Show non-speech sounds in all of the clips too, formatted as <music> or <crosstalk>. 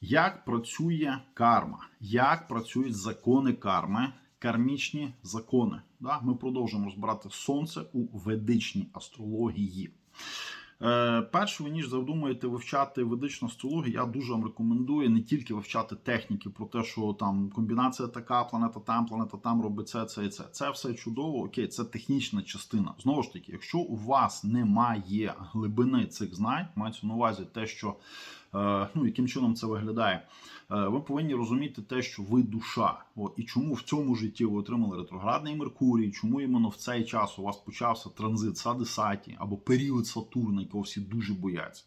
Як працює карма? Як працюють закони карми, кармічні закони? Да? Ми продовжуємо розбирати сонце у ведичній астрології. Е, перше, ви ніж задумаєте вивчати ведичну астрологію, я дуже вам рекомендую не тільки вивчати техніки про те, що там комбінація така, планета там, планета там робить це, це і це. Це все чудово, окей, це технічна частина. Знову ж таки, якщо у вас немає глибини цих знань, мається на увазі те, що ну яким чином це виглядає. Е, Ви повинні розуміти те, що ви душа. От, і чому в цьому житті ви отримали ретроградний Меркурій, чому іменно в цей час у вас почався транзит Сади Саті або період Сатурна, якого всі дуже бояться.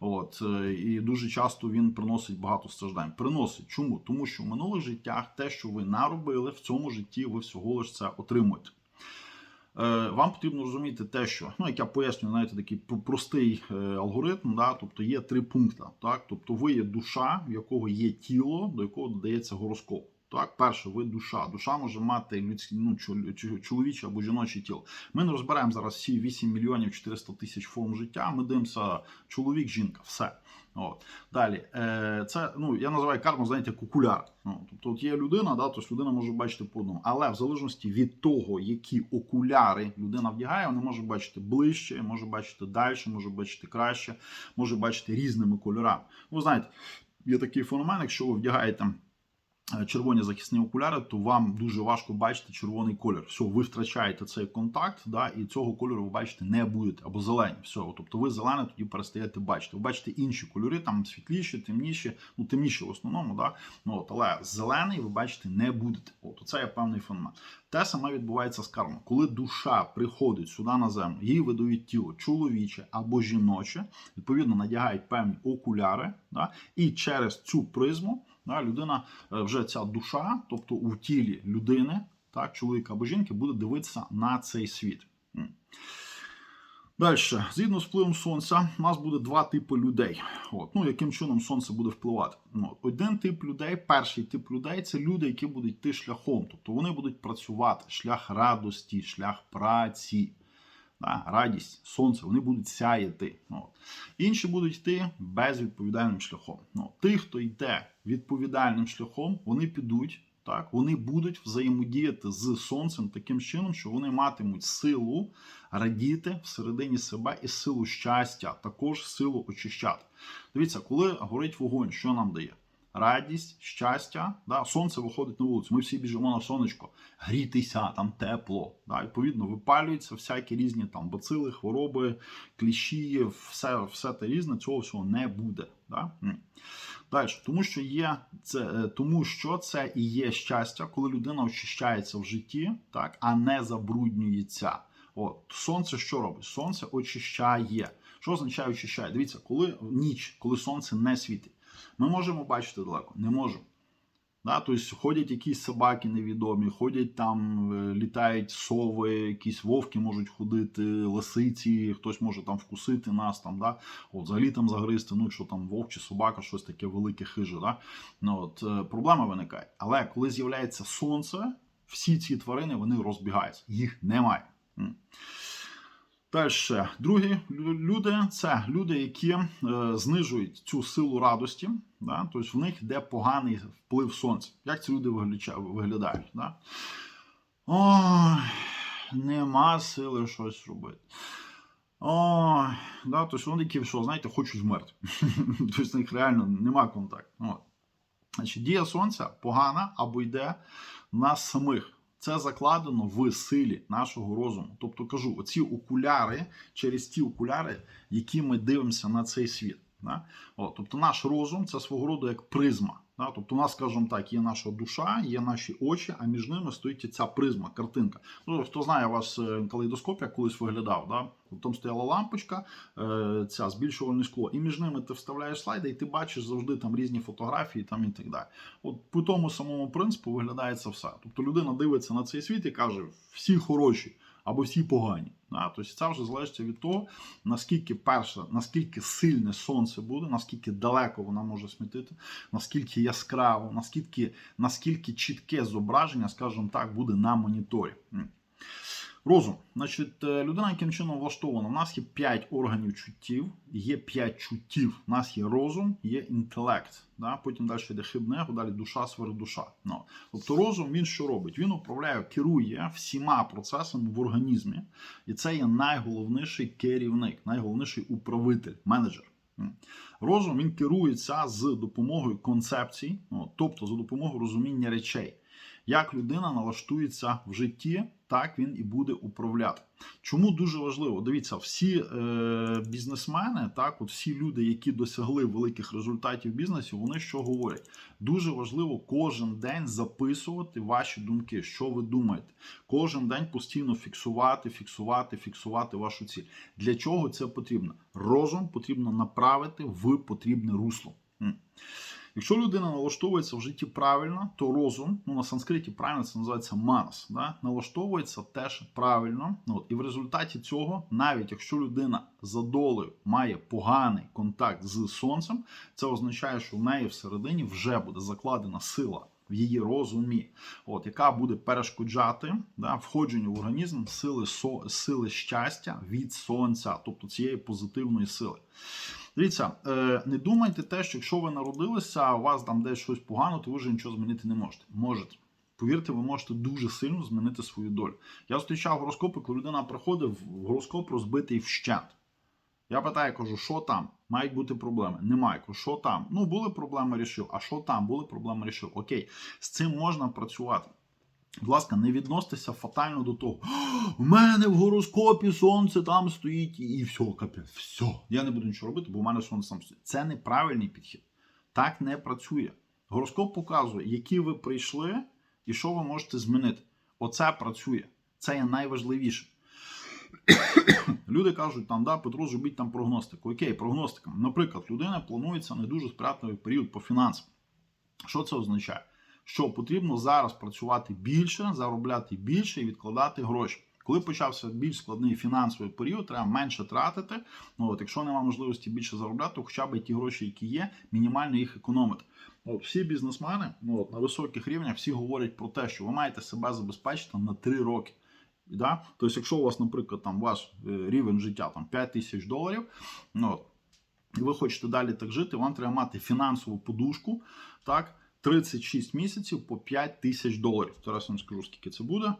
От е, і дуже часто він приносить багато страждань. Приносить чому? Тому що в минулих життях те, що ви наробили, в цьому житті ви всього лиш це отримуєте. Е, Вам потрібно розуміти те, що ну як я пояснюю, знаєте, такий пр- простий е, алгоритм, да, тобто є три пункти. Так, тобто ви є душа, в якого є тіло, до якого додається гороскоп. Так, перше, ви душа. Душа може мати людське, ну, чоловіче або жіноче тіло. Ми не розберемо зараз всі 8 мільйонів 400 тисяч форм життя. Ми дивимося чоловік, жінка, все. От. Далі, е, це ну я називаю карму, знаєте, як окуляр. Ну, тобто, от є людина, да, тобто людина може бачити по одному. Але в залежності від того, які окуляри людина вдягає, вона може бачити ближче, може бачити далі, може бачити краще, може бачити різними кольорами. Ви знаєте, є такий феномен, якщо ви вдягаєте. Е, Червоні захисні окуляри, то вам дуже важко бачити червоний колір. Все, ви втрачаєте цей контакт, да, і цього кольору ви бачити не будете. Або зелені. Все, тобто ви зелене тоді перестаєте бачити. Ви бачите інші кольори, там світліші, темніші, ну темніші в основному, да. Ну, от, але зелений ви бачити не будете. От це є певний феномен. Те саме відбувається з кармою. Коли душа приходить сюди на землю, їй видають тіло чоловіче або жіноче, відповідно надягають певні окуляри, да, і через цю призму да, людина е, вже ця душа, тобто у тілі людини, так, чоловіка або жінки, буде дивитися на цей світ. Далі, згідно з впливом сонця, у нас буде два типи людей. От. Ну, яким чином сонце буде впливати? Ну, один тип людей, перший тип людей це люди, які будуть йти шляхом. Тобто вони будуть працювати, шлях радості, шлях праці. Да, радість, сонце, вони будуть сяяти. От. Інші будуть йти безвідповідальним шляхом. Ну, ті, хто йде відповідальним шляхом, вони підуть, так, вони будуть взаємодіяти з сонцем таким чином, що вони матимуть силу радіти всередині себе і силу щастя, також силу очищати. Дивіться, коли горить вогонь, що нам дає? Радість, щастя, да, сонце виходить на вулицю. Ми всі біжимо на сонечко, грітися, там тепло. Да, відповідно, випалюються всякі різні там бацили, хвороби, кліщі, все, все те різне, цього всього не буде. Да? Далі, тому що є це, е, тому що це і є щастя, коли людина очищається в житті, так, а не забруднюється. От сонце що робить? Сонце очищає. Що означає очищає? Дивіться, коли ніч, коли сонце не світить, ми можемо бачити далеко, не можемо. Да, тобто ходять якісь собаки невідомі, ходять там, е, літають сови, якісь вовки можуть ходити, лисиці, хтось може там вкусити нас, там, да, от, взагалі там загризти, ну що там вовк чи собака, щось таке велике хиже. Да? Ну, от, е, проблема виникає. Але коли з'являється сонце, всі ці тварини вони розбігаються, їх немає. Далі, другі люди це люди, які е, знижують цю силу радості, да? тобто в них йде поганий вплив сонця. Як ці люди виглядають? Да? Ой, нема сили щось робити. Ой, да, тобто вони такі, що, знаєте, хочуть вмерти. <laughs> тобто в них реально нема контакту. Значить, дія сонця погана або йде в нас самих. Це закладено в силі нашого розуму. Тобто кажу, оці окуляри через ті окуляри, які ми дивимося на цей світ. Да? О, тобто наш розум це свого роду як призма. Да? Тобто, у нас, скажімо так, є наша душа, є наші очі, а між ними стоїть ця призма, картинка. Ну, хто знає, у вас е, калейдоскоп як колись виглядав, да? Там стояла лампочка, е, ця збільшувальне скло, і між ними ти вставляєш слайди, і ти бачиш завжди там різні фотографії там, і так далі. От по тому самому принципу виглядає це все. Тобто людина дивиться на цей світ і каже, всі хороші або всі погані. Да? Тобто це вже залежить від того, наскільки перше, наскільки сильне сонце буде, наскільки далеко вона може смітити, наскільки яскраво, наскільки, наскільки чітке зображення, скажімо так, буде на моніторі. Розум. Значить, е, людина яким чином влаштована. У нас є 5 органів чуттів, є 5 чуттів. У нас є розум, є інтелект. Да? Потім далі йде хибне, далі душа, сверхдуша. Ну. Тобто розум він що робить? Він управляє, керує всіма процесами в організмі. І це є найголовніший керівник, найголовніший управитель, менеджер. Розум він керується з допомогою концепцій, ну, тобто за допомогою розуміння речей. Як людина налаштується в житті, так він і буде управляти. Чому дуже важливо? Дивіться, всі е, бізнесмени, так, от всі люди, які досягли великих результатів в бізнесі, вони що говорять? Дуже важливо кожен день записувати ваші думки, що ви думаєте. Кожен день постійно фіксувати, фіксувати, фіксувати вашу ціль. Для чого це потрібно? Розум потрібно направити в потрібне русло. Якщо людина налаштовується в житті правильно, то розум, ну на санскриті правильно це називається манас, да? налаштовується теж правильно. Ну, От, і в результаті цього, навіть якщо людина за долею має поганий контакт з сонцем, це означає, що в неї всередині вже буде закладена сила. В її розумі, от яка буде перешкоджати да, входженню в організм сили со, сили щастя від сонця, тобто цієї позитивної сили. Дивіться, е, не думайте те, що якщо ви народилися, у вас там десь щось погано, то ви вже нічого змінити не можете. Можете. Повірте, ви можете дуже сильно змінити свою долю. Я зустрічав гороскопи, коли людина приходить в гороскоп розбитий вщент. Я питаю, кажу, що там? Мають бути проблеми. Немає. Кажу, що там? Ну, були проблеми, рішив. А що там? Були проблеми, рішив. Окей, з цим можна працювати. Будь ласка, не відноситеся фатально до того. У мене в гороскопі сонце там стоїть, і все, капець, все. Я не буду нічого робити, бо в мене сонце там стоїть. Це неправильний підхід. Так не працює. Гороскоп показує, які ви прийшли і що ви можете змінити. Оце працює. Це є найважливіше. <coughs> Люди кажуть, там, да, Петро, зробіть там прогностику. Окей, прогностика. Наприклад, людина планується не дуже сприятливий період по фінансам. Що це означає? Що потрібно зараз працювати більше, заробляти більше і відкладати гроші. Коли почався більш складний фінансовий період, треба менше тратити. Ну, от, Якщо немає можливості більше заробляти, то хоча б ті гроші, які є, мінімально їх економити. От, Всі бізнесмени ну, от, на високих рівнях всі говорять про те, що ви маєте себе забезпечити на 3 роки. Да? Тобто, якщо у вас, наприклад, там ваш е, рівень життя там 5 тисяч доларів, ну, от, і ви хочете далі так жити, вам треба мати фінансову подушку, так, 36 місяців по 5 тисяч доларів. Зараз я вам скажу, скільки це буде.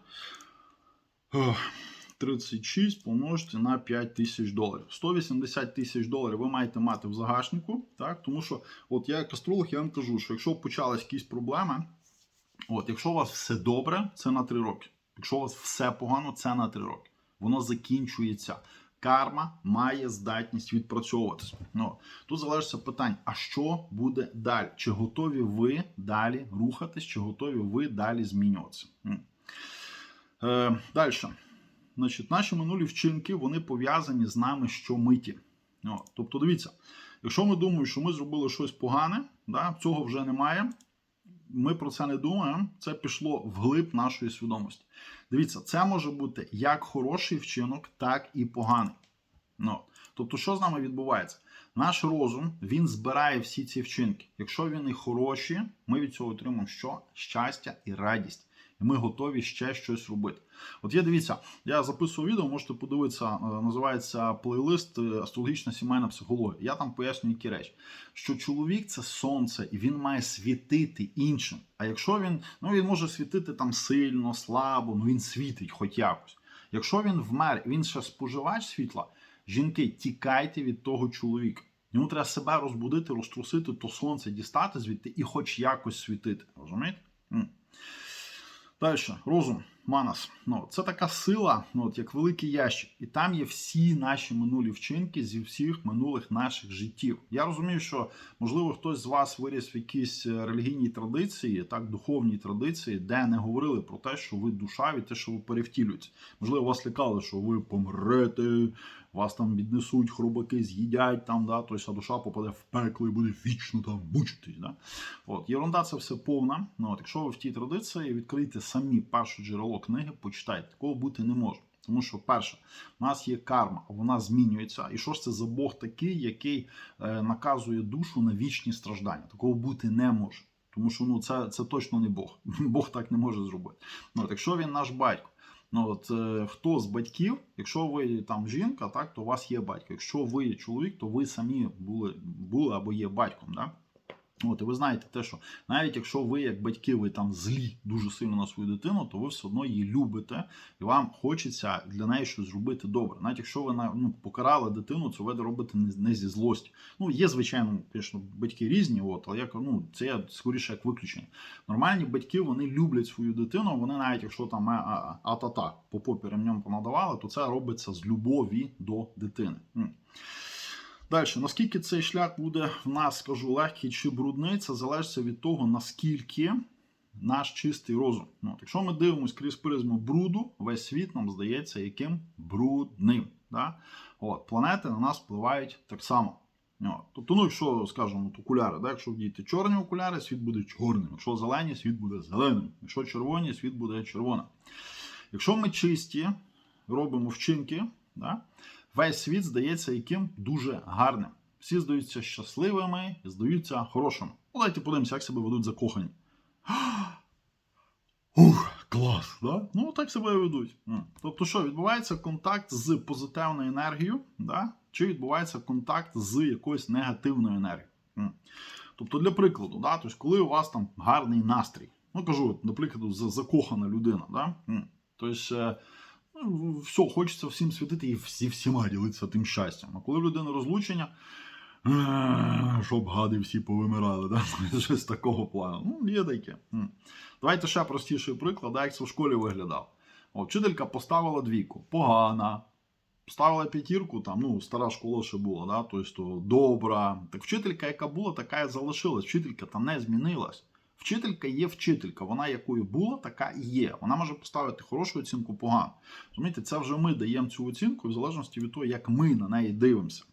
36 помножити на 5 тисяч доларів. 180 тисяч доларів ви маєте мати в загашнику, так? тому що от я як астролог, я вам кажу, що якщо почались якісь проблеми, от, якщо у вас все добре, це на 3 роки. Якщо у вас все погано, це на 3 роки. Воно закінчується. Карма має здатність відпрацьовуватися. Ну, Тут залежиться питання, а що буде далі? Чи готові ви далі рухатись, чи готові ви далі змінюватися? Е, далі. Значить, наші минулі вчинки вони пов'язані з нами щомиті. О, тобто, дивіться, якщо ми думаємо, що ми зробили щось погане, да, цього вже немає. Ми про це не думаємо, це пішло вглиб нашої свідомості. Дивіться, це може бути як хороший вчинок, так і поганий. Ну, Тобто, що з нами відбувається? Наш розум він збирає всі ці вчинки. Якщо вони хороші, ми від цього отримаємо що? Щастя і радість. І ми готові ще щось робити. От є дивіться, я записую відео, можете подивитися, е, називається плейлист е, Астрологічна сімейна психологія. Я там пояснюю які речі, що чоловік це сонце, і він має світити іншим. А якщо він ну він може світити там сильно, слабо, ну він світить хоч якось. Якщо він вмер, він ще споживач світла, жінки, тікайте від того чоловіка. Йому треба себе розбудити, розтрусити, то сонце дістати звідти і хоч якось світити. Розумієте? Далі, розум, манас. Ну, Це така сила, ну, от, як великий ящик. І там є всі наші минулі вчинки зі всіх минулих наших життів. Я розумію, що можливо хтось з вас виріс в якійсь е, релігійній традиції, так, духовній традиції, де не говорили про те, що ви душа і те, що ви перевтілюєтесь. Можливо, вас лякали, що ви помрете, вас там віднесуть хробаки, з'їдять там, да, тобто, а душа попаде в пекло і буде вічно там мучитись. Да? От, Єрунда це все повна. Ну, от, Якщо ви в тій традиції відкрийте самі перше джерело книги, почитайте. Такого бути не може. Тому що, перше, у нас є карма, вона змінюється. І що ж це за Бог такий, який е, наказує душу на вічні страждання? Такого бути не може. Тому що ну, це це точно не Бог. <laughs> Бог так не може зробити. Ну, от, Якщо він наш батько, Ну, от, е, хто з батьків, якщо ви там жінка, так, то у вас є батько. Якщо ви чоловік, то ви самі були, були або є батьком. Да? От, і ви знаєте те, що навіть якщо ви, як батьки, ви там злі дуже сильно на свою дитину, то ви все одно її любите, і вам хочеться для неї щось зробити добре. Навіть якщо ви ну, покарали дитину, це ви робите не, зі злості. Ну, є, звичайно, звісно, батьки різні, от, але як, ну, це я скоріше як виключення. Нормальні батьки вони люблять свою дитину. Вони навіть якщо там а- а- а-та-та по попі ремнем понадавали, то це робиться з любові до дитини. Далі, наскільки цей шлях буде в нас, скажу, легкий чи брудний, це залежить від того, наскільки наш чистий розум. Ну, от, якщо ми дивимося крізь призму бруду, весь світ нам здається яким брудним. Да? От, планети на нас впливають так само. От. Тобто, ну, якщо, скажімо, окуляри, да? якщо вдіти чорні окуляри, світ буде чорним. Якщо зелені, світ буде зеленим. Якщо червоні, світ буде червоним. Якщо ми чисті, робимо вчинки, да? Весь світ здається яким дуже гарним. Всі здаються щасливими і здаються хорошими. Ну, давайте подивимося, як себе ведуть закохані. <gasps> Ух, клас, да? Ну, так себе ведуть. Тобто, що, відбувається контакт з позитивною енергією, да? чи відбувається контакт з якоюсь негативною енергією. Тобто, для прикладу, да? тобто, коли у вас там гарний настрій, ну кажу, наприклад, закохана людина, да? Тобто, е, все, хочеться всім світити і всі всіма ділитися тим щастям. А коли в людини розлучення, «Е, щоб гади всі повимирали, да? <laughs> щось такого плану. Ну, є таке. Давайте ще простіший приклад, як це в школі виглядав. О, вчителька поставила двійку. Погана. Ставила п'ятірку, там, ну, стара школа ще була, да, тобто добра. Так вчителька, яка була, така і залишилась. Вчителька там не змінилась. Вчителька є вчителька, вона якою була, така і є. Вона може поставити хорошу оцінку, погану. Розумієте, це вже ми даємо цю оцінку в залежності від того, як ми на неї дивимося.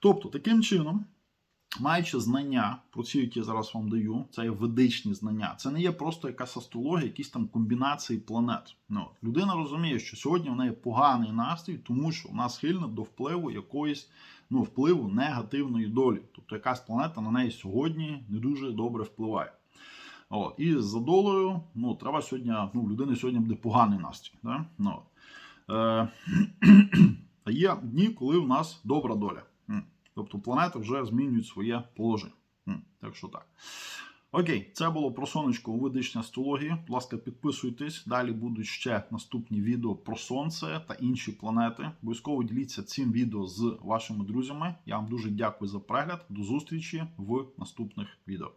Тобто, таким чином, маючи знання про ці, які я зараз вам даю, це є ведичні знання. Це не є просто якась астрологія, якісь там комбінації планет. Ну, людина розуміє, що сьогодні в неї поганий настрій, тому що вона схильна до впливу якоїсь ну, впливу негативної долі. Тобто якась планета на неї сьогодні не дуже добре впливає. От. І за долею, ну, треба сьогодні, ну, людини сьогодні буде поганий настрій. Да? Ну, е, а <clears throat> є дні, коли в нас добра доля. Тобто планети вже змінюють своє положення. Так що так. Окей, це було про сонечко у ведичній астрології. Будь ласка, підписуйтесь. Далі будуть ще наступні відео про сонце та інші планети. Обов'язково діліться цим відео з вашими друзями. Я вам дуже дякую за перегляд. До зустрічі в наступних відео.